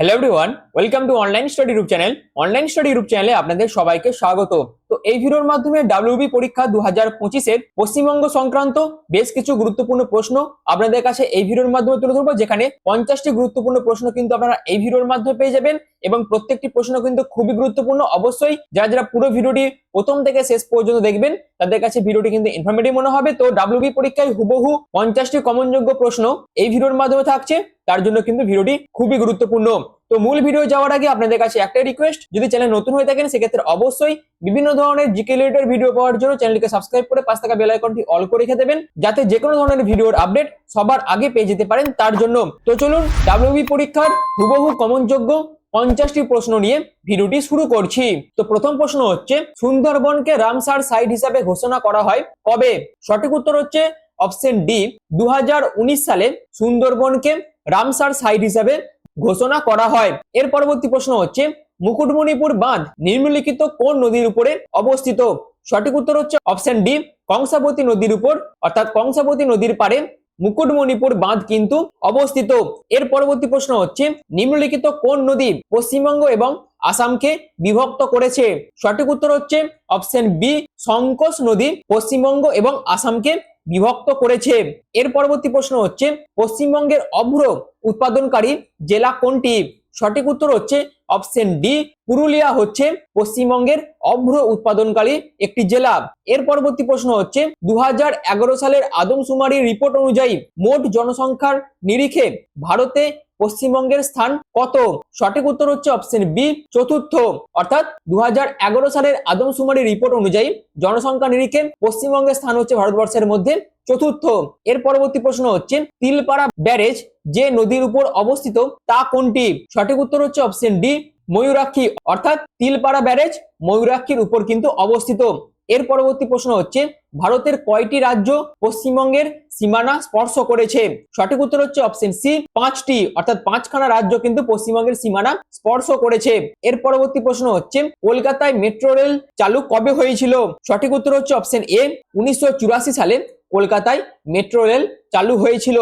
Hello everyone welcome to online study group channel online study group চ্যানেলে আপনাদের সবাইকে স্বাগত। তো এই ভিডিওর মাধ্যমে ডাব্লিউবি পরীক্ষা দু হাজার পঁচিশের পশ্চিমবঙ্গ সংক্রান্ত বেশ কিছু গুরুত্বপূর্ণ প্রশ্ন আপনাদের কাছে এই ভিডিওর মাধ্যমে তুলে ধরবো, যেখানে পঞ্চাশটি গুরুত্বপূর্ণ প্রশ্ন কিন্তু আপনারা এই ভিডিওর মাধ্যমে পেয়ে যাবেন এবং প্রত্যেকটি প্রশ্ন কিন্তু খুবই গুরুত্বপূর্ণ। অবশ্যই যারা যারা পুরো ভিডিওটি প্রথম থেকে শেষ পর্যন্ত দেখবেন, তাদের কাছে ভিডিওটি কিন্তু ইনফরমেটিভ মনে হবে। তো ডাব্লিউবি পরীক্ষায় হুবহু পঞ্চাশটি কমনযোগ্য প্রশ্ন এই ভিডিওর মাধ্যমে থাকছে, তার জন্য কিন্তু ভিডিওটি খুবই গুরুত্বপূর্ণ। তো মূল ভিডিও যাওয়ার আগে আপনাদের কাছে একটাই রিকোয়েস্ট যদি চ্যানেল নতুন হয়ে থাকেন, সেক্ষেত্রে অবশ্যই বিভিন্ন ধরনের জিকে রিলেটেড ভিডিও পাওয়ার জন্য চ্যানেলকে সাবস্ক্রাইব করে পাঁচ টাকা বেল আইকনটি অল করে রেখে দেবেন, যাতে যে কোনো ধরনের ভিডিওর আপডেট সবার আগে পেয়ে যেতে পারেন তার জন্য। তো চলুন ডাব্লিউবি পরীক্ষার হুবহু কমনযোগ্য পঞ্চাশটি প্রশ্ন নিয়ে ভিডিওটি শুরু করছি। তো প্রথম প্রশ্ন হচ্ছে, সুন্দরবনকে রামসার সাইট হিসাবে ঘোষণা করা হয় কবে? সঠিক উত্তর হচ্ছে অপশন ডি দু হাজার উনিশ সালে সুন্দরবনকে রামসার সাইট হিসাবে ঘোষণা করা হয়। এর পরবর্তী প্রশ্ন হচ্ছে, মুকুটমণিপুর বাঁধ নিম্নলিখিত কোন নদীর উপরে অবস্থিত? সঠিক উত্তর হচ্ছে অপশন ডি, কংসাবতী নদীর উপর। অর্থাৎ কংসাবতী নদীর পারে মুকুটমণিপুর বাঁধ কিন্তু অবস্থিত। এর পরবর্তী প্রশ্ন হচ্ছে, নিম্নলিখিত কোন নদী পশ্চিমবঙ্গ এবং আসামকে বিভক্ত করেছে? সঠিক উত্তর হচ্ছে অপশন বি, সংকোচ নদী পশ্চিমবঙ্গ এবং আসামকে বিভক্ত করেছে। এর পরবর্তী প্রশ্ন হচ্ছে, পশ্চিমবঙ্গের অভ্র উৎপাদনকারী জেলা কোনটি? সঠিক উত্তর হচ্ছে অপশন ডি, পুরুলিয়া হচ্ছে পশ্চিমবঙ্গের অভ্র উৎপাদনকারী একটি জেলা। এর পরবর্তী প্রশ্ন হচ্ছে দু হাজার এগারো সালের আদমশুমারি রিপোর্ট অনুযায়ী মোট জনসংখ্যার নিরিখে ভারতে পশ্চিমবঙ্গের স্থান কত? সঠিক উত্তর হচ্ছে অপশন বি চতুর্থ। অর্থাৎ দুহাজার এগারো সালের আদমশুমারি রিপোর্ট অনুযায়ী জনসংখ্যা নিরিখে পশ্চিমবঙ্গের স্থান হচ্ছে ভারতবর্ষের মধ্যে চতুর্থ। এর পরবর্তী প্রশ্ন হচ্ছে, তিলপাড়া ব্যারেজ যে নদীর উপর অবস্থিত তা কোনটি? সঠিক উত্তর হচ্ছে অপশন ডি ময়ূরাক্ষী। অর্থাৎ তিলপাড়া ব্যারেজ ময়ূরাক্ষীর উপর কিন্তু অবস্থিত। এর পরবর্তী প্রশ্ন হচ্ছে, ভারতের কয়টি রাজ্য পশ্চিমবঙ্গের সীমানা স্পর্শ করেছে? সঠিক উত্তর হচ্ছে অপশন সি পাঁচটি, অর্থাৎ পাঁচখানা রাজ্য কিন্তু পশ্চিমবঙ্গের সীমানা স্পর্শ করেছে। এর পরবর্তী প্রশ্ন হচ্ছে, কলকাতায় মেট্রো রেল চালু কবে হয়েছিল? সঠিক উত্তর হচ্ছে অপশন এ উনিশশো চুরাশি সালে কলকাতায় মেট্রো রেল চালু হয়েছিল।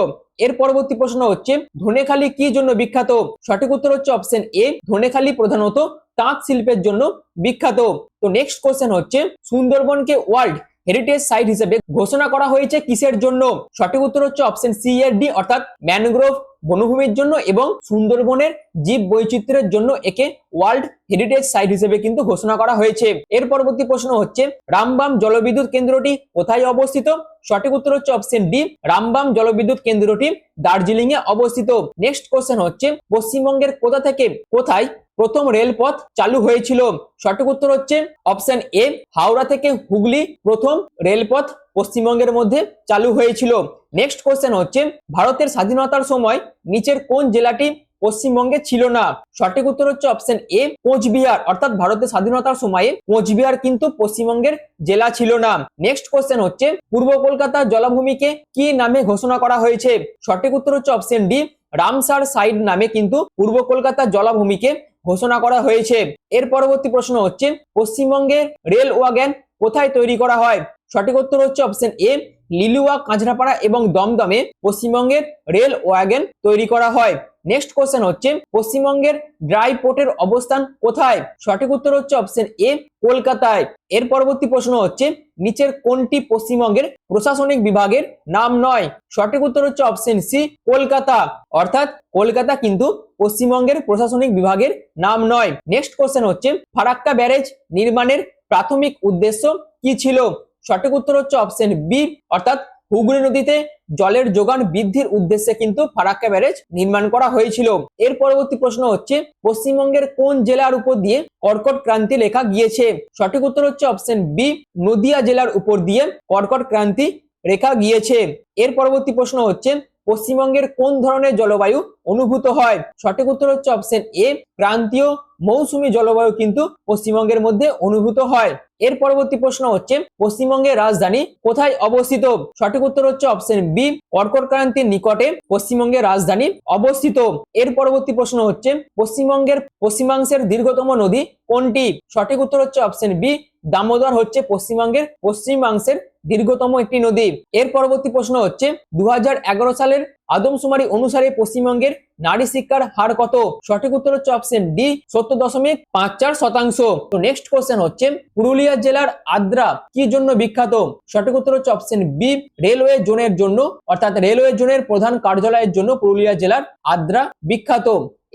এর পরবর্তী প্রশ্ন হচ্ছে, ধনেখালি কি জন্য বিখ্যাত? সঠিক উত্তর হচ্ছে অপশন এ ধনেখালি প্রধানত তাঁত শিল্পের জন্য বিখ্যাত। তো নেক্সট কোশ্চেন হচ্ছে, সুন্দরবনকে ওয়ার্ল্ড হেরিটেজ সাইট হিসেবে ঘোষণা করা হয়েছে কিসের জন্য? সঠিক উত্তর হচ্ছে অপশন সি এর ডি অর্থাৎ ম্যানগ্রোভ বনভূমির জন্য এবং সুন্দরবনের জীব বৈচিত্র্যের জন্য একে ওয়ার্ল্ড হেরিটেজ সাইট হিসেবে কিন্তু ঘোষণা করা হয়েছে। এর পরবর্তী প্রশ্ন হচ্ছে, রামবাম জলবিদ্যুৎ কেন্দ্রটি কোথায় অবস্থিত? সঠিক উত্তর হচ্ছে অপশন ডি রামবাম জলবিদ্যুৎ কেন্দ্রটি দার্জিলিং এ অবস্থিত। নেক্সট কোশ্চেন হচ্ছে, পশ্চিমবঙ্গের কোথা থেকে কোথায় প্রথম রেলপথ চালু হয়েছিল? সঠিক উত্তর হচ্ছে অপশন এ হাওড়া থেকে হুগলি প্রথম রেলপথ পশ্চিমবঙ্গের মধ্যে চালু হয়েছিল। নেক্সট কোশ্চেন হচ্ছে, ভারতের স্বাধীনতার সময় নিচের কোন জেলাটি পশ্চিমবঙ্গে ছিল না। সঠিক উত্তর হচ্ছে অপশন এ কোচবিহার। অর্থাৎ ভারতের স্বাধীনতার সময়ে কোচবিহার কিন্তু পশ্চিমবঙ্গের জেলা ছিল না। নেক্সট কোশ্চেন হচ্ছে, পূর্ব কলকাতার জলাভূমিকে কি নামে ঘোষণা করা হয়েছে? সঠিক উত্তর হচ্ছে অপশন ডি রামসার সাইড নামে কিন্তু পূর্ব কলকাতার জলাভূমিকে ঘোষণা করা হয়েছে। এর পরবর্তী প্রশ্ন হচ্ছে পশ্চিমবঙ্গের রেল ওয়াগন কোথায় তৈরি করা হয়? সঠিক উত্তর হচ্ছে অপশন এ লিলুয়া, কাঁচরাপাড়া এবং দমদমে পশ্চিমবঙ্গের রেল ওয়াগন তৈরি করা হয়। নেক্সট কোশ্চেন হচ্ছে, পশ্চিমবঙ্গের ড্রাই পোর্টের অবস্থান কোথায়? সঠিক উত্তর হচ্ছে অপশন এ কলকাতায়। এর পরবর্তী প্রশ্ন হচ্ছে, নিচের কোনটি পশ্চিমবঙ্গের প্রশাসনিক বিভাগের নাম নয়? সঠিক উত্তর হচ্ছে অপশন সি কলকাতা। অর্থাৎ কলকাতা কিন্তু পশ্চিমবঙ্গের প্রশাসনিক বিভাগের নাম নয়। নেক্সট কোশ্চেন হচ্ছে, ফারাক্কা ব্যারেজ নির্মাণের প্রাথমিক উদ্দেশ্য কি ছিল? সঠিক উত্তর হচ্ছে অপশন বি অর্থাৎ হুগলি নদীতে জলের যোগান বৃদ্ধির উদ্দেশ্যে কিন্তু ফারাক্কা ব্যারেজ নির্মাণ করা হয়েছিল। এর পরবর্তী প্রশ্ন হচ্ছে, পশ্চিমবঙ্গের কোন জেলার উপর দিয়ে কর্কট ক্রান্তি লেখা গিয়েছে? সঠিক উত্তর হচ্ছে অপশন বি নদিয়া জেলার উপর দিয়ে কর্কট ক্রান্তি রেখা গিয়েছে। এর পরবর্তী প্রশ্ন হচ্ছে পশ্চিমবঙ্গের কোন ধরনের জলবায়ু অনুভূত হয়? সঠিক উত্তর হচ্ছে অপশন এ ক্রান্তীয় মৌসুমি জলবায়ু কিন্তু পশ্চিমবঙ্গের মধ্যে অনুভূত হয়। এর পরবর্তী প্রশ্ন হচ্ছে, পশ্চিমবঙ্গের রাজধানী কোথায় অবস্থিত? সঠিক উত্তর হচ্ছে অপশন বি কর্কট ক্রান্তির নিকটে পশ্চিমবঙ্গের রাজধানী অবস্থিত। এর পরবর্তী প্রশ্ন হচ্ছে, পশ্চিমবঙ্গের পশ্চিমাংশের দীর্ঘতম নদী কোনটি? সঠিক উত্তর হচ্ছে অপশন বি দামোদর হচ্ছে পশ্চিমবঙ্গের পশ্চিমাংশের দীর্ঘতম একটি নদী। এর পরবর্তী প্রশ্ন হচ্ছে দু হাজার এগারো সালের আদমশুমারি অনুসারে পশ্চিমবঙ্গের নারী শিক্ষার হার কত? সঠিক উত্তর হচ্ছে অপশন ডি সত্তর দশমিক পাঁচ চার শতাংশ। তো নেক্সট কোশ্চেন হচ্ছে, পুরুলিয়া জেলার আদ্রা কি জন্য বিখ্যাত? সঠিক উত্তর হচ্ছে অপশন বি রেলওয়ে জোনের জন্য, অর্থাৎ রেলওয়ে জোনের প্রধান কার্যালয়ের জন্য পুরুলিয়া জেলার আদ্রা বিখ্যাত।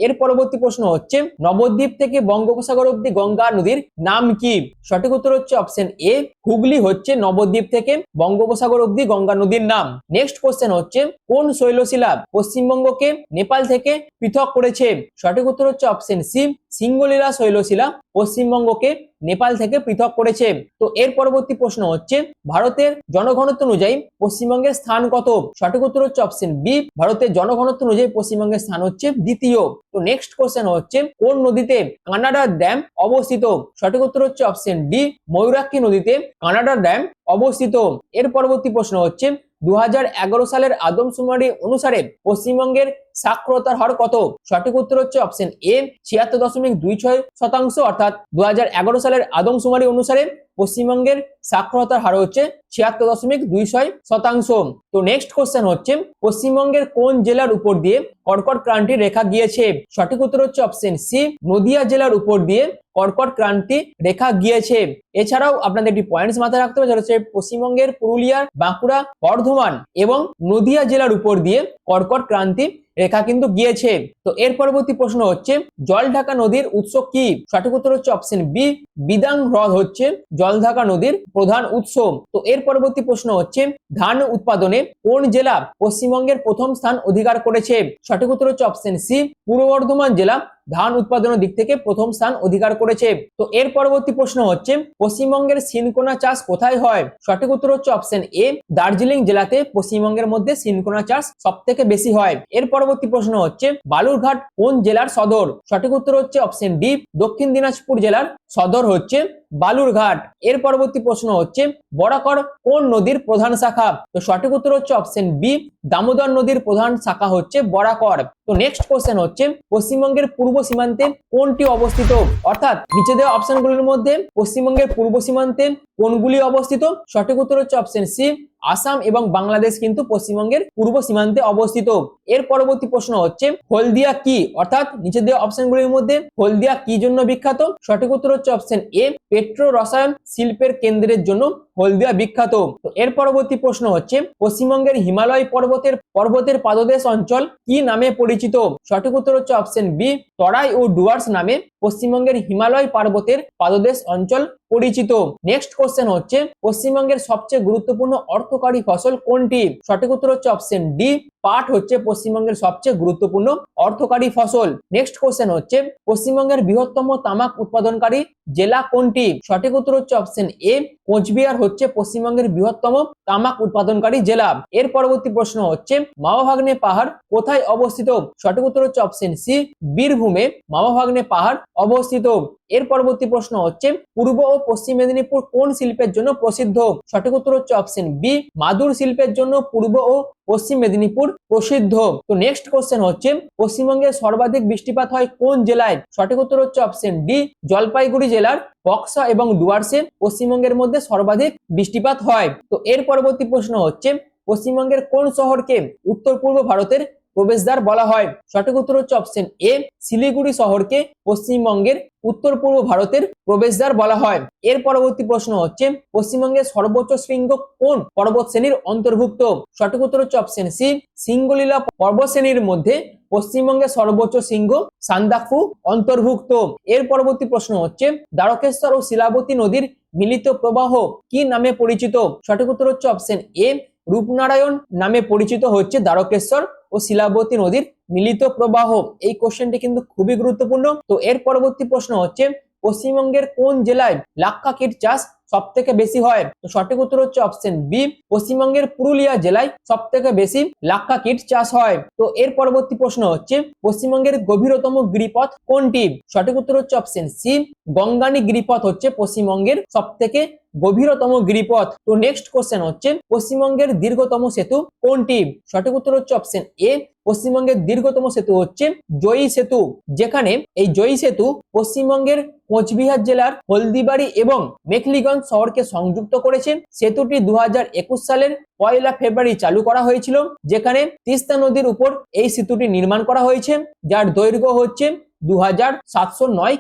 এর পরবর্তী প্রশ্ন হচ্ছে, নবদ্বীপ থেকে বঙ্গোপসাগর অব্দি গঙ্গা নদীর নাম কি? সঠিক উত্তর হচ্ছে অপশন এ হুগলি হচ্ছে নবদ্বীপ থেকে বঙ্গোপসাগর অব্দি গঙ্গা নদীর নাম। নেক্সট কোশ্চেন হচ্ছে, কোন শৈলশিলা পশ্চিমবঙ্গকে নেপাল থেকে পৃথক করেছে? সঠিক উত্তর হচ্ছে অপশন সি সিঙ্গলীলা শৈলশিলা পশ্চিমবঙ্গকে নেপাল থেকে পৃথক করেছে। তো এর পরবর্তী প্রশ্ন হচ্ছে, ভারতের জনঘনত্ব অনুযায়ী পশ্চিমবঙ্গের স্থান কত? সঠিক উত্তর হচ্ছে অপশন বি ভারতের জনঘনত্ব অনুযায়ী পশ্চিমবঙ্গের স্থান হচ্ছে দ্বিতীয়। তো নেক্সট কোশ্চেন হচ্ছে, কোন নদীতে কানাডার ড্যাম অবস্থিত? সঠিক উত্তর হচ্ছে অপশন ডি ময়ূরাক্ষী নদীতে কানাডার ড্যাম অবস্থিত। এর পরবর্তী প্রশ্ন হচ্ছে দু হাজার এগারো সালের আদমশুমারি অনুসারে পশ্চিমবঙ্গের সাক্ষরতার হার কত? সঠিক উত্তর হচ্ছে অপশন এ ছিয়াত্তর দশমিক দুই ছয় শতাংশ, অর্থাৎ দু হাজার এগারো সালের আদমশুমারি অনুসারে পশ্চিমবঙ্গের সাক্ষরতার হার হচ্ছে ছিয়াত্তর দশমিক দুই ছয় শতাংশ। তো নেক্সট কোশ্চেন হচ্ছে, পশ্চিমবঙ্গের কোন জেলার উপর দিয়ে কর্কট ক্রান্তি রেখা গিয়েছে? সঠিক উত্তর হচ্ছে অপশন সি নদিয়া জেলার উপর দিয়ে কর্কট ক্রান্তি রেখা গিয়েছে। এছাড়াও আপনাদের একটি পয়েন্টস মাথায় রাখতে হবে যেটা হচ্ছে পশ্চিমবঙ্গের পুরুলিয়ার বাঁকুড়া, বর্ধমান এবং নদিয়া জেলার উপর দিয়ে কর্কট ক্রান্তি রেখা কিন্তু গিয়েছে। তো এর পরবর্তী প্রশ্ন হচ্ছে, জলঢাকা নদীর উৎস কি? সঠিক উত্তর হচ্ছে অপশন বি বিদাং হ্রদ হচ্ছে জলঢাকা নদীর প্রধান উৎস। তো এর পরবর্তী প্রশ্ন হচ্ছে, ধান উৎপাদনে কোন জেলা পশ্চিমবঙ্গের প্রথম স্থান অধিকার করেছে? সঠিক উত্তর হচ্ছে অপশন সি পূর্ব বর্ধমান জেলা ধান উৎপাদনের দিক থেকে প্রথম স্থান অধিকার করেছে। তো এর পরবর্তী প্রশ্ন হচ্ছে, পশ্চিমবঙ্গের সিনকোনা চাষ কোথায় হয়? সঠিক উত্তর হচ্ছে অপশন এ দার্জিলিং জেলাতে পশ্চিমবঙ্গের মধ্যে সিনকোনা চাষ সব থেকে বেশি হয়। এর পরবর্তী প্রশ্ন হচ্ছে, বালুরঘাট কোন জেলার সদর? সঠিক উত্তর হচ্ছে অপশন ডি দক্ষিণ দিনাজপুর জেলার সদর হচ্ছে বালুরঘাট। এর পরবর্তী প্রশ্ন হচ্ছে, বরাকর কোন নদীর প্রধান শাখা? তো সঠিক উত্তর হচ্ছে অপশন বি দামোদর নদীর প্রধান শাখা হচ্ছে বরাকর। তো নেক্সট কোশ্চেন হচ্ছে, পশ্চিমবঙ্গের পূর্ব সীমান্তে কোনটি অবস্থিত? অর্থাৎ নিচে দেওয়া অপশনগুলির মধ্যে পশ্চিমবঙ্গের পূর্ব সীমান্তে কোনগুলি অবস্থিত? সঠিক উত্তর হচ্ছে অপশন সি আসাম এবং বাংলাদেশ কিন্তু পশ্চিমবঙ্গের পূর্ব সীমান্তে অবস্থিত। এর পরবর্তী প্রশ্ন হচ্ছে, হলদিয়া কি? অর্থাৎ নিচে দেওয়া অপশনগুলির মধ্যে হলদিয়া কি জন্য বিখ্যাত? সঠিক উত্তর হচ্ছে অপশন এ পেট্রো রসায়ন শিল্পের কেন্দ্রের জন্য হলদিয়া বিখ্যাত। তো এর পরবর্তী প্রশ্ন হচ্ছে, পশ্চিমবঙ্গের হিমালয় পর্বতের পর্বতের পাদদেশ অঞ্চল কি নামে পরিচিত? সঠিক উত্তর হচ্ছে অপশন বি, তরাই ও ডুয়ার্স নামে পশ্চিমবঙ্গের হিমালয় পর্বতের পাদদেশ অঞ্চল পরিচিত। নেক্সট কোশ্চেন হচ্ছে, পশ্চিমবঙ্গের সবচেয়ে গুরুত্বপূর্ণ অর্থকারী ফসল কোনটি? সঠিক উত্তর হচ্ছে অপশন ডি পাট হচ্ছে পশ্চিমবঙ্গের সবচেয়ে গুরুত্বপূর্ণ অর্থকারী ফসল। নেক্সট কোশ্চেন হচ্ছে, পশ্চিমবঙ্গের বৃহত্তম তামাক উৎপাদনকারী জেলা কোনটি? সঠিক উত্তর হচ্ছে অপশন এ কোচবিহার হচ্ছে পশ্চিমবঙ্গের বৃহত্তম তামাক উৎপাদনকারী জেলা। এর পরবর্তী প্রশ্ন হচ্ছে মামাভাগ্নে পাহাড় কোথায় অবস্থিত? সঠিক উত্তর হচ্ছে অপশন সি বীরভূমে মামাভাগ্নে পাহাড় অবস্থিত। এর পরবর্তী প্রশ্ন হচ্ছে, পূর্ব ও পশ্চিম মেদিনীপুর কোন শিল্পের জন্য প্রসিদ্ধ? সঠিক উত্তর হচ্ছে অপশন বি মাদুর শিল্পের জন্য পূর্ব ও পশ্চিম মেদিনীপুর প্রসিদ্ধ। তো নেক্সট কোশ্চেন হচ্ছে, পশ্চিমবঙ্গে সর্বাধিক বৃষ্টিপাত হয় কোন জেলায়? সঠিক উত্তর হচ্ছে অপশন ডি জলপাইগুড়ি জেলার বক্সা এবং ডুয়ার্সে পশ্চিমবঙ্গের মধ্যে সর্বাধিক বৃষ্টিপাত হয়। তো এর পরবর্তী প্রশ্ন হচ্ছে, পশ্চিমবঙ্গের কোন শহরকে উত্তর পূর্ব ভারতের প্রবেশদ্বার বলা হয়। সঠিক উত্তর হচ্ছে অপশন এ শিলিগুড়ি শহরকে পশ্চিমবঙ্গের উত্তর পূর্ব ভারতের প্রবেশদ্বার বলা হয়। এর পরবর্তী প্রশ্ন হচ্ছে পশ্চিমবঙ্গের সর্বোচ্চ শৃঙ্গ কোন পর্বত শ্রেণির অন্তর্ভুক্ত? সঠিক উত্তর হচ্ছে অপশন সি সিঙ্গলীলা পর্বত শ্রেণির মধ্যে পশ্চিমবঙ্গের সর্বোচ্চ শৃঙ্গ সান্দাকফু অন্তর্ভুক্ত। এর পরবর্তী প্রশ্ন হচ্ছে, দ্বারকেশ্বর ও শিলাবতী নদীর মিলিত প্রবাহ কি নামে পরিচিত? সঠিক উত্তর হচ্ছে অপশন এ রূপনারায়ণ নামে পরিচিত হচ্ছে দ্বারকেশ্বর ও শিলাবতী নদীর মিলিত প্রবাহ। এই কোশ্চেনটি কিন্তু খুবই গুরুত্বপূর্ণ। তো এর পরবর্তী প্রশ্ন হচ্ছে, পশ্চিমবঙ্গের কোন জেলায় লাক্ষা কীট চাষ সব থেকে বেশি হয়? তো সঠিক উত্তর হচ্ছে অপশন বি পশ্চিমবঙ্গের পুরুলিয়া জেলায় সব থেকে বেশি লাক্ষা কীট চাষ হয়। তো এর পরবর্তী প্রশ্ন হচ্ছে, পশ্চিমবঙ্গের গভীরতম গিরিপথ কোনটি? সঠিক উত্তর হচ্ছে অপশন সি গঙ্গানি গিরিপথ হচ্ছে পশ্চিমবঙ্গের সব থেকে গভীরতম গিরিপথ। তো নেক্সট কোশ্চেন হচ্ছে, পশ্চিমবঙ্গের দীর্ঘতম সেতু কোনটি? সঠিক উত্তর হচ্ছে অপশন এ পশ্চিমবঙ্গের দীর্ঘতম সেতু হচ্ছে জয়ী সেতু। যেখানে এই জয়ী সেতু পশ্চিমবঙ্গের কোচবিহার জেলার হলদিবাড়ি এবং মেখলিগঞ্জ শহরকে সংযুক্ত করেছে। সেতুটি দু হাজার একুশ সালের পয়লা ফেব্রুয়ারি চালু করা হয়েছিল, যেখানে তিস্তা নদীর উপর এই সেতুটি নির্মাণ করা হয়েছে, যার দৈর্ঘ্য হচ্ছে দু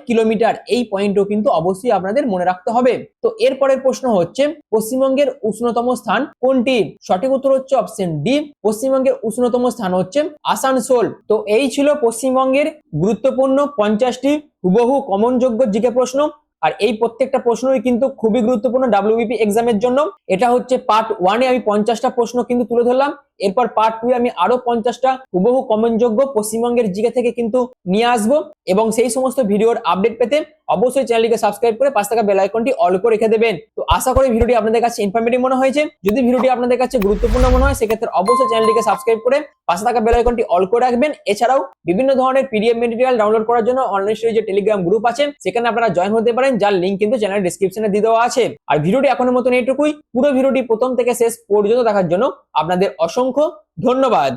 কিলোমিটার। এই পয়েন্টও কিন্তু অবশ্যই আপনাদের মনে রাখতে হবে। তো এরপরের প্রশ্ন হচ্ছে, পশ্চিমবঙ্গের উষ্ণতম স্থান কোনটি? সঠিক উত্তর হচ্ছে অপশন ডি পশ্চিমবঙ্গের উষ্ণতম স্থান হচ্ছে আসানসোল। তো এই ছিল পশ্চিমবঙ্গের গুরুত্বপূর্ণ পঞ্চাশটি হুবহু কমনযোগ্য জিকে প্রশ্ন। আর এই প্রত্যেকটা প্রশ্নই কিন্তু খুবই গুরুত্বপূর্ণ ডাব্লিউবিপি এক্সামের জন্য। এটা হচ্ছে পার্ট ওয়ানে আমি পঞ্চাশটা প্রশ্ন কিন্তু তুলে ধরলাম। এরপর পার্ট টু আমি আরও পঞ্চাশটা হুবহু কমেন্টযোগ্য পশ্চিমবঙ্গের জিকে থেকে কিন্তু নিয়ে আসব। এবং সেই সমস্ত ভিডিওর আপডেট পেতে অবশ্যই চ্যানেলটিকে সাবস্ক্রাইব করে পাঁচ টাকা বেল আইকনটি অল করে রেখে দেবেন। তো আশা করি ভিডিওটি আপনাদের কাছে ইনফরমেটিভ মনে হয়েছে। যদি ভিডিওটি আপনাদের কাছে গুরুত্বপূর্ণ মনে হয়, সেক্ষেত্রে অবশ্যই চ্যানেলটিকে সাবস্ক্রাইব করে পাশে থাকা বেল আইকনটি অল করে রাখবেন। এছাড়াও বিভিন্ন ধরনের পিডিএফ মেটেরিয়াল ডাউনলোড করার জন্য অনলাইন স্টোরি যে টেলিগ্রাম গ্রুপ আছে, সেখানে আপনারা জয়েন হতে পারেন, যার লিঙ্ক কিন্তু চ্যানেল ডিসক্রিপশনে দিয়ে দেওয়া আছে। আর ভিডিওটি এখনের মতন এইটুকুই। পুরো ভিডিওটি প্রথম থেকে শেষ পর্যন্ত দেখার জন্য আপনাদের অসংখ্য ধন্যবাদ।